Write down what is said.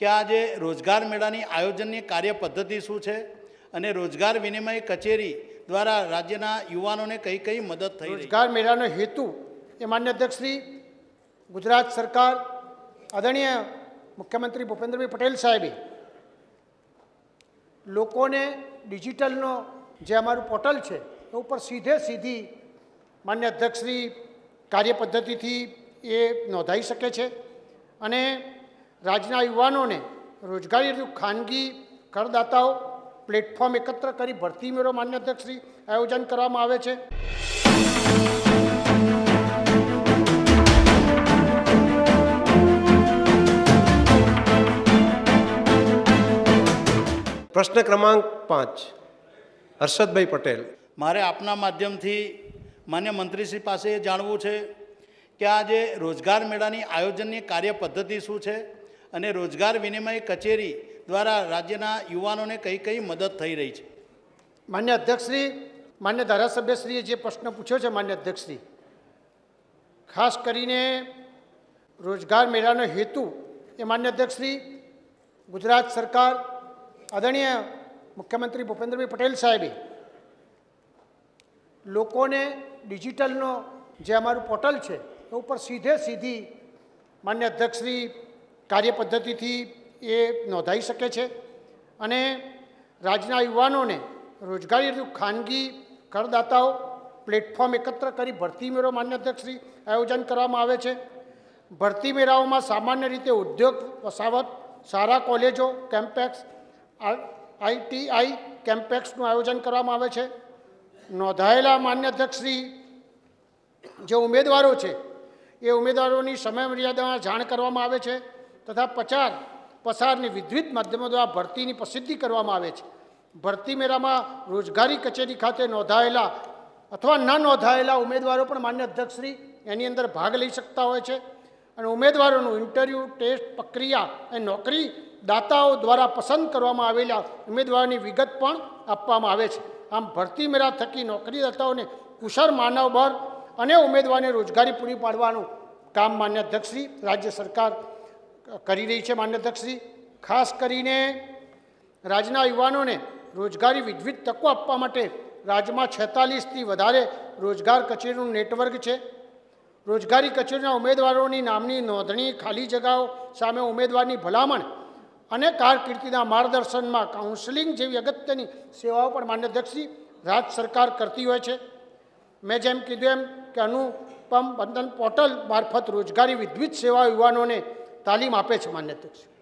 કે આ જે રોજગાર મેળાની આયોજનની કાર્ય પદ્ધતિ શું છે અને રોજગાર વિનિમય કચેરી દ્વારા રાજ્યના યુવાનોને કઈ કઈ મદદ થઈ રોજગાર મેળાનો હેતુ એ માન્ય અધ્યક્ષશ્રી, ગુજરાત સરકાર, આદરણીય મુખ્યમંત્રી ભૂપેન્દ્રભાઈ પટેલ સાહેબે લોકોને ડિજિટલનો જે અમારું પોર્ટલ છે, એ ઉપર સીધે સીધી માન્ય અધ્યક્ષશ્રી કાર્યપદ્ધતિથી એ નોંધાઈ શકે છે. અને રાજ્યના યુવાનોને રોજગારી હેતુ ખાનગી કરદાતાઓ પ્લેટફોર્મ એકત્ર કરી ભરતી મેળો માન્ય અધ્યક્ષશ્રી આયોજન કરવામાં આવે છે. પ્રશ્ન ક્રમાંક પાંચ. હર્ષદભાઈ પટેલ. મારે આપના માધ્યમથી માન્ય મંત્રીશ્રી પાસે એ જાણવું છે કે આ જે રોજગાર મેળાની આયોજનની કાર્ય પદ્ધતિ શું છે? અને રોજગાર વિનિમય કચેરી દ્વારા રાજ્યના યુવાનોને કઈ કઈ મદદ થઈ રહી છે? માન્ય અધ્યક્ષશ્રી માન્ય ધારાસભ્યશ્રીએ જે પ્રશ્ન પૂછ્યો છે માન્ય અધ્યક્ષશ્રી ખાસ કરીને રોજગાર મેળાનો હેતુ એ માન્ય અધ્યક્ષશ્રી ગુજરાત સરકાર, આદરણીય મુખ્યમંત્રી ભૂપેન્દ્રભાઈ પટેલ સાહેબે લોકોને ડિજિટલનો જે અમારું પોર્ટલ છે, એ ઉપર સીધે સીધી માન્ય અધ્યક્ષશ્રી કાર્યપદ્ધતિથી એ નોંધાઈ શકે છે અને રાજ્યના યુવાનોને રોજગારી હેતુ ખાનગી કરદાતાઓ પ્લેટફોર્મ એકત્ર કરી ભરતી મેળો માન્ય અધ્યક્ષશ્રી આયોજન કરવામાં આવે છે. ભરતી મેળાઓમાં સામાન્ય રીતે ઉદ્યોગ વસાવત સારા કોલેજો, કેમ્પેક્સ આઈટીઆઈ કેમ્પેક્સનું આયોજન કરવામાં આવે છે. નોંધાયેલા માન્ય અધ્યક્ષશ્રી જે ઉમેદવારો છે, એ ઉમેદવારોની સમયમર્યાદામાં જાણ કરવામાં આવે છે. તથા પચાર પસારની વિવિધ માધ્યમો દ્વારા ભરતીની પ્રસિદ્ધિ કરવામાં આવે છે. ભરતી મેળામાં રોજગારી કચેરી ખાતે નોંધાયેલા અથવા ન નોંધાયેલા ઉમેદવારો પણ માન્ય અધ્યક્ષશ્રી એની અંદર ભાગ લઈ શકતા હોય છે. અને ઉમેદવારોનું ઇન્ટરવ્યૂ, ટેસ્ટ, પ્રક્રિયા અને નોકરી દાતાઓ દ્વારા પસંદ કરવામાં આવેલા ઉમેદવારોની વિગત પણ આપવામાં આવે છે. આમ ભરતી મેળા થકી નોકરીદાતાઓને કુશળ માનવબળ અને ઉમેદવારને રોજગારી પૂરી પાડવાનું કામ માન્ય અધ્યક્ષશ્રી, રાજ્ય સરકાર કરી રહી છે માન્ય અધ્યક્ષશ્રી ખાસ કરીને રાજ્યના યુવાનોને રોજગારી વિવિધ તકો આપવા માટે રાજ્યમાં છેતાલીસથી વધારે રોજગાર કચેરીનું નેટવર્ક છે. રોજગારી કચેરીના ઉમેદવારોની નામની નોંધણી, ખાલી જગાઓ સામે ઉમેદવારની ભલામણ અને કારકિર્દીના માર્ગદર્શનમાં કાઉન્સેલિંગ જેવી અગત્યની સેવાઓ પણ માન્ય અધ્યક્ષશ્રી રાજ્ય સરકાર કરતી હોય છે. મેં જેમ કીધું એમ કે અનુપમ બંધન પોર્ટલ મારફત રોજગારી વિવિધ સેવા યુવાનોને તાલીમ આપે છે માન્ય અધ્યક્ષ.